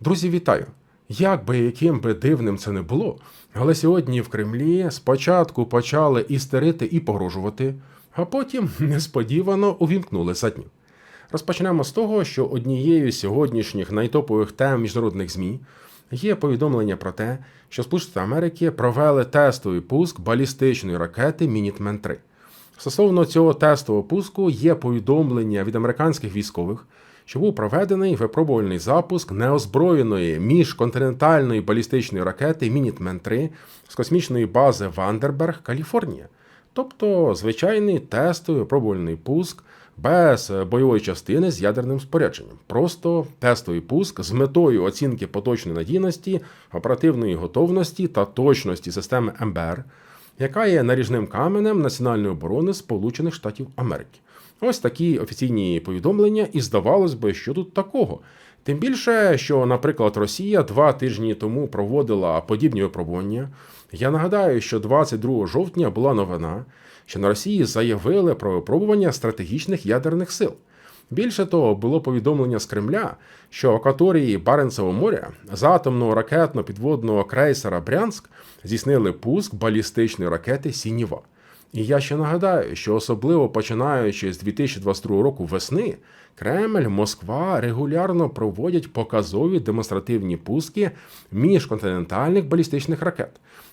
Друзі, вітаю! Як би яким би дивним це не було, але сьогодні в Кремлі спочатку почали істерити і погрожувати, а потім несподівано увімкнули задню. Розпочнемо з того, що однією з сьогоднішніх найтопових тем міжнародних ЗМІ є повідомлення про те, що Сполучені Америки провели тестовий пуск балістичної ракети Мінітмен 3 Стосовно цього тестового пуску є повідомлення від американських військових, що був проведений випробувальний запуск неозброєної міжконтинентальної балістичної ракети Мінітмен 3 з космічної бази Вандерберг, Каліфорнія. Тобто звичайний тестовий випробувальний пуск без бойової частини з ядерним спорядженням. Просто тестовий пуск з метою оцінки поточної надійності, оперативної готовності та точності системи МБР, яка є наріжним каменем національної оборони Сполучених Штатів Америки. Ось такі офіційні повідомлення, і здавалось би, що тут такого. Тим більше, що, наприклад, Росія два тижні тому проводила подібні випробування. Я нагадаю, що 22 жовтня була новина, що на Росії заявили про випробування стратегічних ядерних сил. Більше того, було повідомлення з Кремля, що в акваторії Баренцевого моря з атомного ракетно-підводного крейсера Брянськ здійснили пуск балістичної ракети Сініва. І я ще нагадаю, що особливо починаючи з 2022 року весни, Кремль, Москва регулярно проводять показові демонстративні пуски міжконтинентальних балістичних ракет.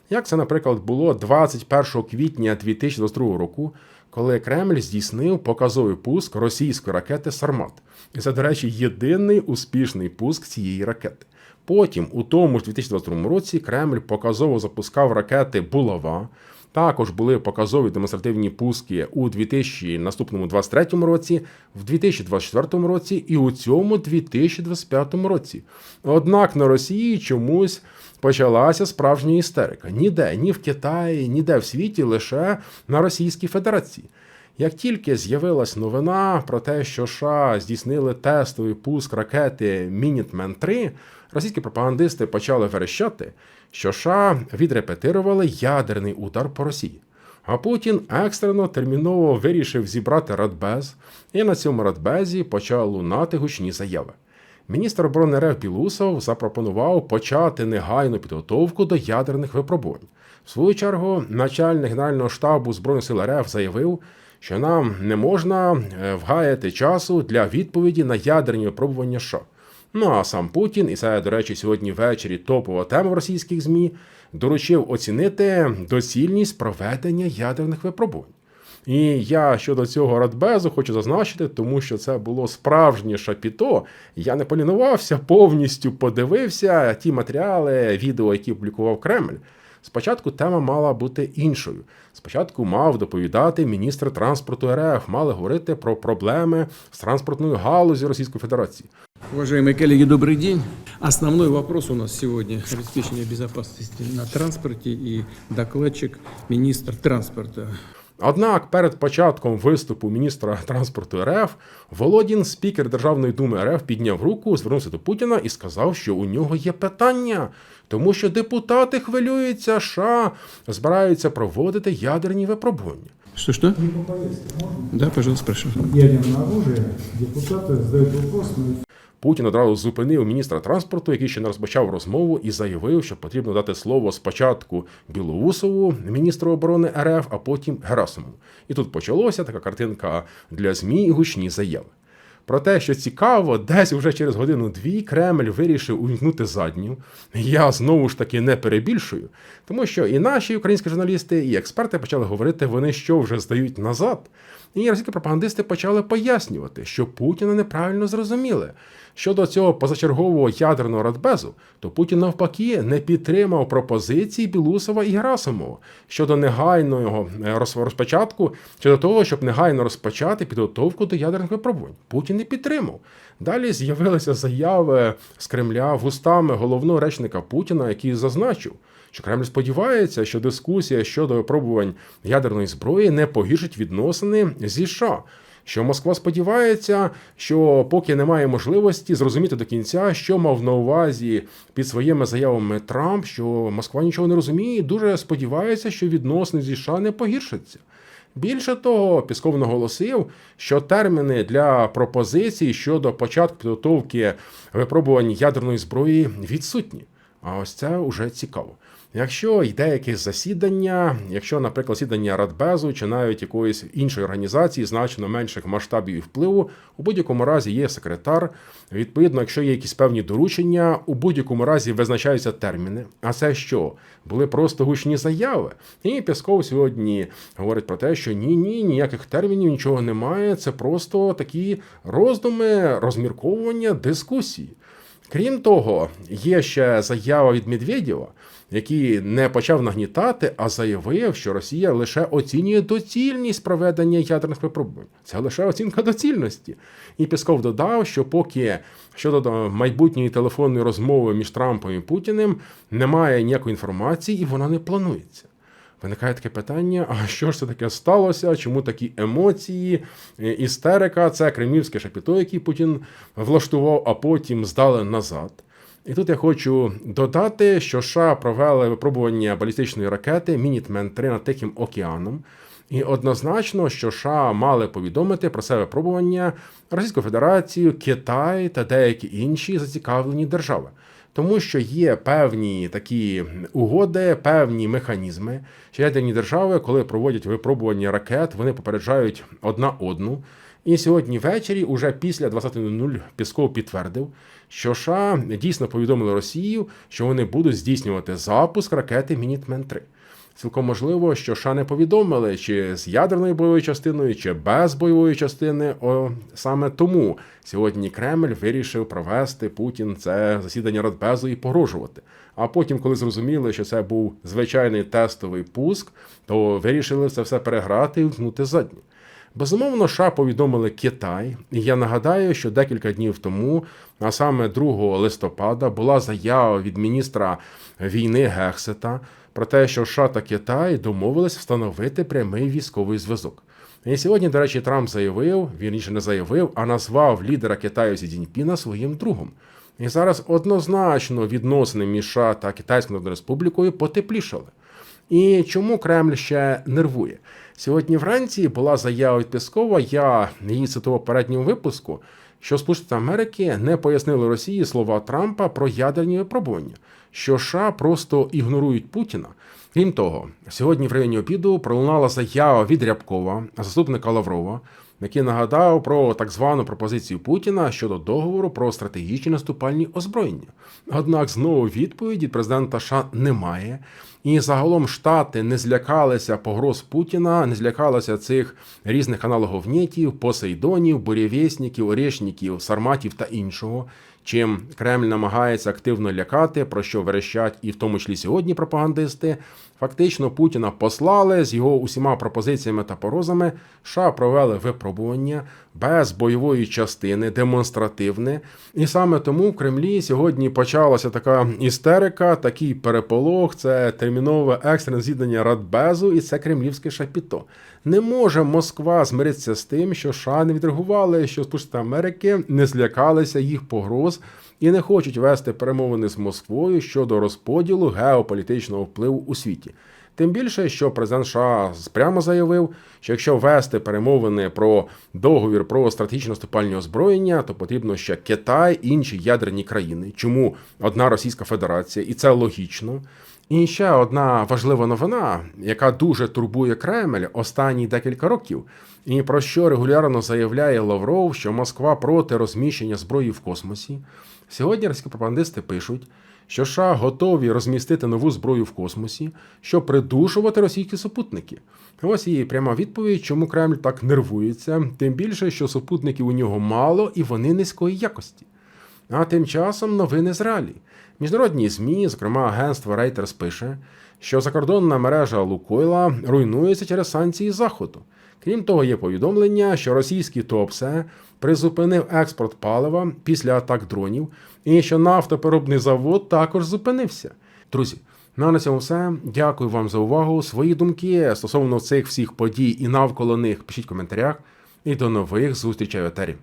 Як це, наприклад, було 21 квітня 2022 року, коли Кремль здійснив показовий пуск російської ракети Сармат. І це, до речі, єдиний успішний пуск цієї ракети. Потім, у тому ж 2022 році, Кремль показово запускав ракети Булава. Також були показові демонстративні пуски у 2000 наступному 23 році, в 2024 році і у цьому 2025 році. Однак на Росії чомусь почалася справжня істерика. Ніде, ні в Китаї, ніде в світі, лише на Російській Федерації. Як тільки з'явилась новина про те, що США здійснили тестовий пуск ракети Мінітмен 3, російські пропагандисти почали верещати, що США відрепетирували ядерний удар по Росії. А Путін екстрено терміново вирішив зібрати Радбез, і на цьому Радбезі почали лунати гучні заяви. Міністр оборони РФ Білусов запропонував почати негайну підготовку до ядерних випробувань. В свою чергу, начальник Генерального штабу Збройних сил РФ заявив, що нам не можна е, вгаяти часу для відповіді на ядерні випробування США. Ну а сам Путін, і це, до речі, сьогодні ввечері топова тема в російських ЗМІ, доручив оцінити доцільність проведення ядерних випробувань. І я щодо цього радбезу хочу зазначити, тому що це було справжнє шапіто. Я не полінувався, повністю подивився ті матеріали, відео, які публікував Кремль. Спочатку тема мала бути іншою. Спочатку мав доповідати міністр транспорту РФ, мали говорити про проблеми з транспортною галузі Російської Федерації. Уважаемые коллеги, добрый день. Основной вопрос у нас сегодня – обеспечение безопасности на транспорте и докладчик – министр транспорта. Однак перед початком виступу міністра транспорту РФ Володін, спікер Державної думи РФ, підняв руку, звернувся до Путіна і сказав, що у нього є питання, тому що депутати хвилюються, США збираються проводити ядерні випробування. Что-что? Не по повестке можно? Да, пожалуйста, прошу. Ядерное оружие. Депутаты задают вопрос, но Путін одразу зупинив міністра транспорту, який ще не розпочав розмову, і заявив, що потрібно дати слово спочатку Білоусову, міністру оборони РФ, а потім Герасимову. І тут почалося така картинка для ЗМІ і гучні заяви. Про те, що цікаво, десь уже через годину-дві Кремль вирішив увімкнути задню. Я знову ж таки не перебільшую, тому що і наші українські журналісти, і експерти почали говорити, вони що вже здають назад. І російські пропагандисти почали пояснювати, що Путіна неправильно зрозуміли. Щодо цього позачергового ядерного радбезу, то Путін навпаки не підтримав пропозиції Білусова і Герасимова щодо негайного е, роз- розпочатку, щодо того, щоб негайно розпочати підготовку до ядерних випробувань. Путін не підтримав. Далі з'явилися заяви з Кремля вустами головного речника Путіна, який зазначив, що Кремль сподівається, що дискусія щодо випробувань ядерної зброї не погіршить відносини зі США. Що Москва сподівається, що поки немає можливості зрозуміти до кінця, що мав на увазі під своїми заявами Трамп, що Москва нічого не розуміє, дуже сподівається, що відносини зі США не погіршаться. Більше того, Пісков наголосив, що терміни для пропозицій щодо початку підготовки випробувань ядерної зброї відсутні. А ось це вже цікаво. Якщо йде якесь засідання, якщо, наприклад, засідання Радбезу чи навіть якоїсь іншої організації значно менших масштабів і впливу, у будь-якому разі є секретар. Відповідно, якщо є якісь певні доручення, у будь-якому разі визначаються терміни. А це що? Були просто гучні заяви. І Пісков сьогодні говорить про те, що ні, ні, ніяких термінів, нічого немає. Це просто такі роздуми, розмірковування, дискусії. Крім того, є ще заява від Медведєва, який не почав нагнітати, а заявив, що Росія лише оцінює доцільність проведення ядерних випробувань. Це лише оцінка доцільності. І Пісков додав, що поки щодо майбутньої телефонної розмови між Трампом і Путіним немає ніякої інформації, і вона не планується. Виникає таке питання: а що ж це таке сталося? Чому такі емоції, е, істерика? Це кремлівське шапіто, який Путін влаштував, а потім здали назад. І тут я хочу додати, що США провели випробування балістичної ракети Мінітмен 3 над Тихим океаном. І однозначно, що США мали повідомити про це випробування Російську Федерацію, Китай та деякі інші зацікавлені держави. Тому що є певні такі угоди, певні механізми, що ядерні держави, коли проводять випробування ракет, вони попереджають одна одну. І сьогодні ввечері, уже після 20.00, Пісков підтвердив, що США дійсно повідомили Росію, що вони будуть здійснювати запуск ракети Мінітмен 3 Цілком можливо, що США не повідомили, чи з ядерною бойовою частиною, чи без бойової частини. О, саме тому сьогодні Кремль вирішив провести Путін це засідання Радбезу і погрожувати. А потім, коли зрозуміли, що це був звичайний тестовий пуск, то вирішили це все переграти і вмкнути задню. Безумовно, США повідомили Китай, і я нагадаю, що декілька днів тому, а саме 2 листопада, була заява від міністра війни Гексета про те, що США та Китай домовились встановити прямий військовий зв'язок. І сьогодні, до речі, Трамп заявив, вірніше не заявив, а назвав лідера Китаю Сі Цзіньпіна своїм другом. І зараз однозначно відносини між США та Китайською Народною Республікою потеплішали. І чому Кремль ще нервує? Сьогодні вранці була заява від Пескова, я її цитував в передньому випуску, що Сполучені Америки не пояснили Росії слова Трампа про ядерні випробування, що США просто ігнорують Путіна. Крім того, сьогодні в районі обіду пролунала заява від Рябкова, заступника Лаврова, який нагадав про так звану пропозицію Путіна щодо договору про стратегічні наступальні озброєння. Однак знову відповіді президента США немає. І загалом штати не злякалися погроз Путіна, не злякалися цих різних аналоговнєтів, посейдонів, бурєвєсніків, орешників, сарматів та іншого. Чим Кремль намагається активно лякати, про що верещать, і в тому числі сьогодні пропагандисти. Фактично Путіна послали з його усіма пропозиціями та порозами. США провели випробування без бойової частини, демонстративне. І саме тому в Кремлі сьогодні почалася така істерика, такий переполох. Це термінове екстрене з'єднання Радбезу, і це кремлівське шапіто. Не може Москва змиритися з тим, що США не відреагували, що Сполучені Америки не злякалися їх погроз і не хочуть вести перемовини з Москвою щодо розподілу геополітичного впливу у світі. Тим більше, що президент США прямо заявив, що якщо вести перемовини про договір про стратегічне наступальні озброєння, то потрібно ще Китай інші ядерні країни. Чому одна Російська Федерація, і це логічно. І ще одна важлива новина, яка дуже турбує Кремль останні декілька років, і про що регулярно заявляє Лавров, що Москва проти розміщення зброї в космосі. Сьогодні російські пропагандисти пишуть, що США готові розмістити нову зброю в космосі, щоб придушувати російські супутники. Ось її пряма відповідь, чому Кремль так нервується, тим більше, що супутників у нього мало і вони низької якості. А тим часом новини з реалій. Міжнародні ЗМІ, зокрема агентство Reuters, пише, що закордонна мережа Лукойла руйнується через санкції Заходу. Крім того, є повідомлення, що російський ТОПСЕ призупинив експорт палива після атак дронів, і що нафтопереробний завод також зупинився. Друзі, ну а на цьому все. Дякую вам за увагу. Свої думки стосовно цих всіх подій і навколо них пишіть в коментарях. І до нових зустрічей в етері.